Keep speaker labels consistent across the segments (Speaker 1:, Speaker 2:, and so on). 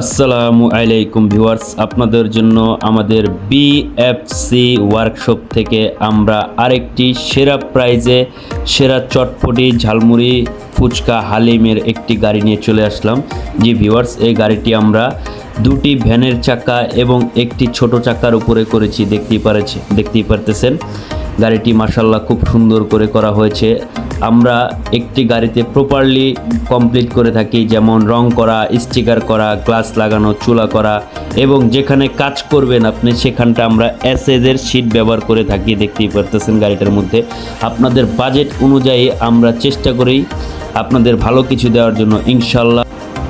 Speaker 1: আসসালামু আলাইকুম ভিউয়ার্স, আপনাদের জন্য আমাদের বিএফসি ওয়ার্কশপ থেকে আমরা আরেকটি সেরা প্রাইজে সেরা চটপটি, ঝালমুড়ি, ফুচকা, হালিমের একটি গাড়ি নিয়ে চলে আসলাম। জি ভিউয়ার্স, এই গাড়িটি আমরা দুটি ভ্যানের চাকা এবং একটি ছোট চাকার উপরে করেছি, দেখতেই পারেছে দেখতেই পারতেছেন। গাড়িটি মাসাল্লাহ খুব সুন্দর করে করা হয়েছে। আমরা একটি গাড়িতে প্রপারলি কমপ্লিট করে থাকি, যেমন রং করা স্টিকার করা গ্লাস লাগানো, চুলা করা, এবং যেখানে কাজ করবেন আপনি সেখানটা আমরা এসএজের শীট ব্যবহার করে থাকি, দেখতেই পারতেছেন গাড়িটার মধ্যে। আপনাদের বাজেট অনুযায়ী আমরা চেষ্টা করি আপনাদের ভালো কিছু দেওয়ার জন্য ইনশাল্লাহ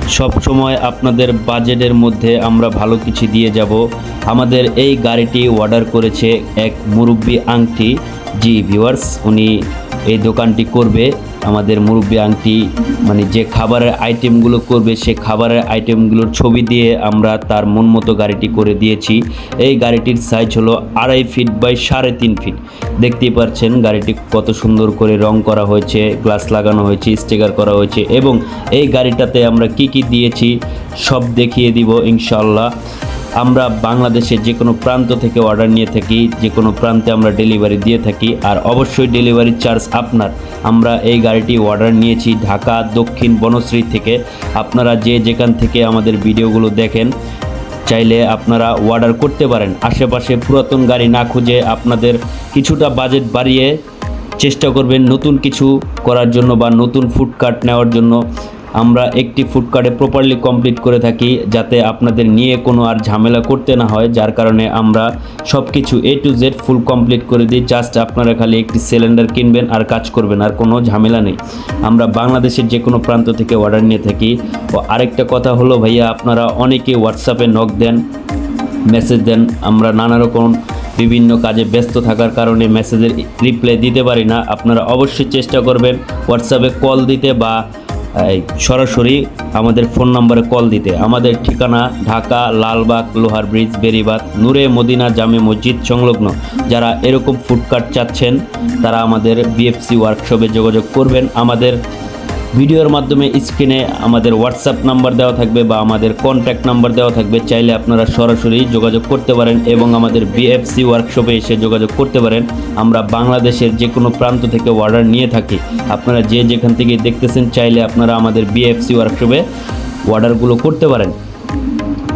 Speaker 1: সব সময় আপনাদের বাজেটের মধ্যে আমরা ভালো কিছু দিয়ে যাব। আমাদের এই গাড়িটি অর্ডার করেছে এক মুরব্বী আংটি। জি ভিউয়ার্স উনি এই দোকানটি করবে। আমাদের মুরব্বী আংটি মানে যে খাবারের আইটেমগুলো করবে, সে খাবারের আইটেমগুলোর ছবি দিয়ে আমরা তার মন মতো গাড়িটি করে দিয়েছি। এই গাড়িটির সাইজ হলো আড়াই ফিট বাই সাড়ে তিন ফিট দেখতেই পাচ্ছেন গাড়িটি কত সুন্দর করে রং করা হয়েছে গ্লাস লাগানো হয়েছে স্টিকার করা হয়েছে এবং এই গাড়িটাতে আমরা কি কি দিয়েছি, সব দেখিয়ে দিব ইনশাল্লাহ আমরা বাংলাদেশের যে কোনো প্রান্ত থেকে অর্ডার নিয়ে থাকি, যে কোনো প্রান্তে আমরা ডেলিভারি দিয়ে থাকি, আর অবশ্যই ডেলিভারি চার্জ আপনার। আমরা এই গাড়িটি অর্ডার নিয়েছি ঢাকা, দক্ষিণ বনশ্রী থেকে। আপনারা যে যেখান থেকে আমাদের ভিডিওগুলো দেখেন, চাইলে আপনারা অর্ডার করতে পারেন। আশেপাশে পুরাতন গাড়ি না খুঁজে আপনাদের কিছুটা বাজেট বাড়িয়ে চেষ্টা করবেন নতুন কিছু করার জন্য বা নতুন ফুড কার্ট নেওয়ার জন্য। আমরা একটি ফুড কার্ডে প্রপারলি কমপ্লিট করে থাকি, যাতে আপনাদের নিয়ে কোনো আর ঝামেলা করতে না হয়, যার কারণে আমরা সব কিছু A to Z full complete করে দিই। জাস্ট আপনারা খালি একটি সিলিন্ডার কিনবেন আর কাজ করবেন, আর কোনো ঝামেলা নেই। আমরা বাংলাদেশের যে কোনো প্রান্ত থেকে অর্ডার নিয়ে থাকি। ও আরেকটা কথা হলো ভাইয়া, আপনারা অনেকে হোয়াটসঅ্যাপে নক দেন মেসেজ দেন, আমরা নানা রকম বিভিন্ন কাজে ব্যস্ত থাকার কারণে মেসেজের রিপ্লাই দিতে পারি না। আপনারা অবশ্যই চেষ্টা করবেন হোয়াটসঅ্যাপে কল দিতে বা সরাসরি আমাদের ফোন নম্বরে কল দিতে। আমাদের ঠিকানা ঢাকা লালবাগ লোহার ব্রিজ বেরিবাদ নূরে মদিনা জামে মসজিদ সংলগ্ন। যারা এরকম ফুডকার্ট চাচ্ছেন, তারা আমাদের বিএফসি ওয়ার্কশপে যোগাযোগ করবেন। আমাদের ভিডিওর মাধ্যমে স্ক্রিনে আমাদের হোয়াটসঅ্যাপ নাম্বার দেওয়া থাকবে বা আমাদের কন্ট্যাক্ট নাম্বার দেওয়া থাকবে। চাইলে আপনারা সরাসরি যোগাযোগ করতে পারেন এবং আমাদের বিএফসি ওয়ার্কশপে এসে যোগাযোগ করতে পারেন। আমরা বাংলাদেশের যে কোনো প্রান্ত থেকে অর্ডার নিয়ে থাকি। আপনারা যে যেখান থেকে দেখতেছেন, চাইলে আপনারা আমাদের বিএফসি ওয়ার্কশপে অর্ডারগুলো করতে পারেন।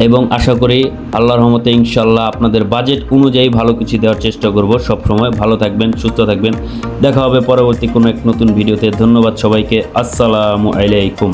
Speaker 1: এবং আশা করি আল্লাহর রহমতে ইনশাল্লাহ আপনাদের বাজেট অনুযায়ী ভালো কিছু দেওয়ার চেষ্টা করব সব সময় ভালো থাকবেন, সুস্থ থাকবেন। দেখা হবে পরবর্তী কোনো এক নতুন ভিডিওতে। ধন্যবাদ সবাইকে। আসসালামু আলাইকুম।